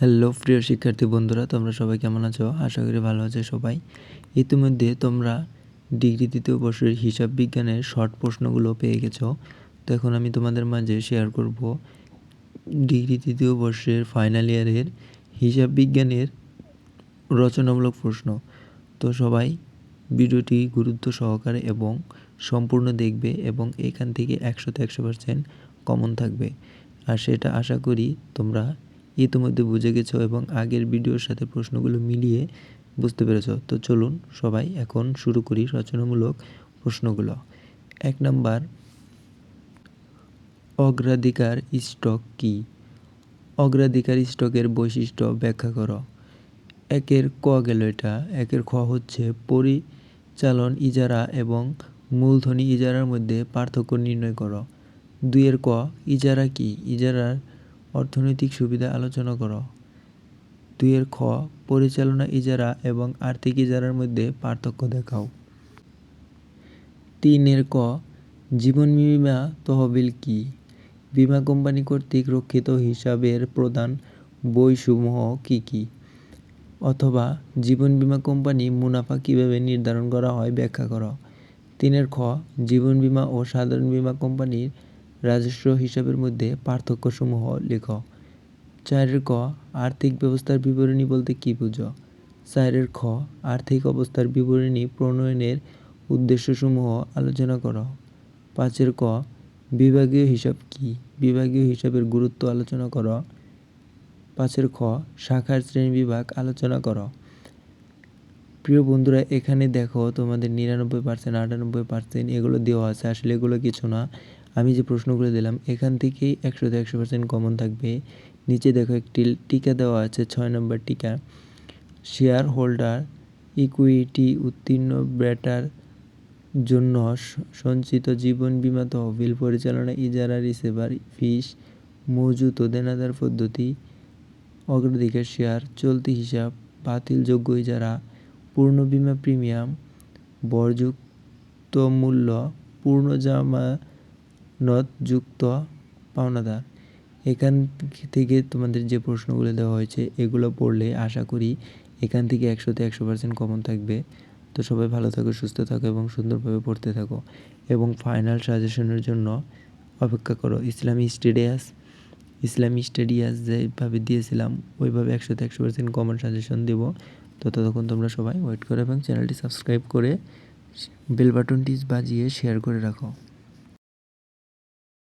Hello, প্রিয় শিক্ষার্থী বন্ধুরা, তোমরা সবাই কেমন আছো? আশা করি ভালো আছে সবাই। ইতিমধ্যে তোমরা ডিগ্রি তৃতীয় বর্ষের হিসাব বিজ্ঞানের শর্ট প্রশ্নগুলো পেয়ে গেছো। তো এখন আমি তোমাদের মাঝে শেয়ার করব ডিগ্রি তৃতীয় বর্ষের ফাইনাল ইয়ারের হিসাব বিজ্ঞানের রচনামূলক প্রশ্ন। তো সবাই ভিডিওটি গুরুত্ব সহকারে এবং সম্পূর্ণ দেখবে এবং এখান থেকে একশোতে একশো পার্সেন্ট কমন থাকবে। আর সেটা আশা করি তোমরা ইতিমধ্যে বুঝে গেছো এবং আগের ভিডিওর সাথে প্রশ্নগুলো মিলিয়ে বুঝতে পেরেছ। তো চলুন সবাই এখন শুরু করি রচনামূলক প্রশ্নগুলো। এক নাম্বার, অগ্রাধিকার স্টক কি? অগ্রাধিকার স্টকের বৈশিষ্ট্য ব্যাখ্যা করো। একের ক গেল এটা, একের খ হচ্ছে পরিচালন ইজারা এবং মূলধনী ইজারার মধ্যে পার্থক্য নির্ণয় করো। দুইয়ের ক, ইজারা কি? ইজারার অর্থনৈতিক সুবিধা আলোচনা করো। দুইয়ের খ, পরিচালনা ইজারা এবং আর্থিক ইজারার মধ্যে পার্থক্য দেখাও। তিনের ক, জীবন বিমা তহবিল কি? বিমা কোম্পানি কর্তৃক রক্ষিত হিসাবের প্রধান বইসমূহ কি কি? অথবা, জীবন বিমা কোম্পানি মুনাফা কীভাবে নির্ধারণ করা হয় ব্যাখ্যা করো। তিনের খ, জীবন বিমা ও সাধারণ বিমা কোম্পানির রাজস্ব হিসাবের মধ্যে পার্থক্যসমূহ লেখ। চারের ক, আর্থিক ব্যবস্থার বিবরণী বলতে কী বুঝো? চারের খ, আর্থিক অবস্থার বিবরণী প্রণয়নের উদ্দেশ্যসমূহ আলোচনা করো। পাঁচের ক, বিভাগীয় হিসাব কি? বিভাগীয় হিসাবের গুরুত্ব আলোচনা করো। পাঁচের খ, শাখার শ্রেণি বিভাগ আলোচনা করো। প্রিয় বন্ধুরা, এখানে দেখো তোমাদের নিরানব্বই পার্সেন্ট, আটানব্বই পার্সেন্ট এগুলো দেওয়া আছে। আসলে এগুলো কিছু না। আমি যে প্রশ্নগুলো দিলাম, এখান থেকেই একশোতে একশো পার্সেন্ট কমন থাকবে। নিচে দেখো একটি টিকা দেওয়া আছে, ছয় নম্বর টিকা। শেয়ার হোল্ডার ইকুইটি উত্তীর্ণ ব্যাটার জন্য সঞ্চিত জীবন বিমা তহবিল পরিচালনা ইজারা রিসেভার ফিস মজুত ও দেনাদার পদ্ধতি, অগ্রাধিকার শেয়ার, চলতি হিসাব, বাতিলযোগ্য ইজারা, পূর্ণ বিমা প্রিমিয়াম, বরযুক্ত মূল্য, পূর্ণ জামানতযুক্ত পাওনাদার। এখান থেকে তোমাদের যে প্রশ্নগুলো দেওয়া হয়েছে, এগুলো পড়লে আশা করি এখান থেকে একশোতে একশো পার্সেন্ট কমন থাকবে। তো সবাই ভালো থাকো, সুস্থ থাকো এবং সুন্দরভাবে পড়তে থাকো। এবং ফাইনাল সাজেশনের জন্য অপেক্ষা করো। ইসলামী স্টেডিয়াস ইসলামী স্টেডিয়াস যেভাবে দিয়েছিলাম, ওইভাবে একশোতে একশো পার্সেন্ট কমন সাজেশন দেবো। তো ততক্ষণ তোমরা সবাই ওয়েট করো এবং চ্যানেলটি সাবস্ক্রাইব করে বেল বাটনটি বাজিয়ে শেয়ার করে রাখো।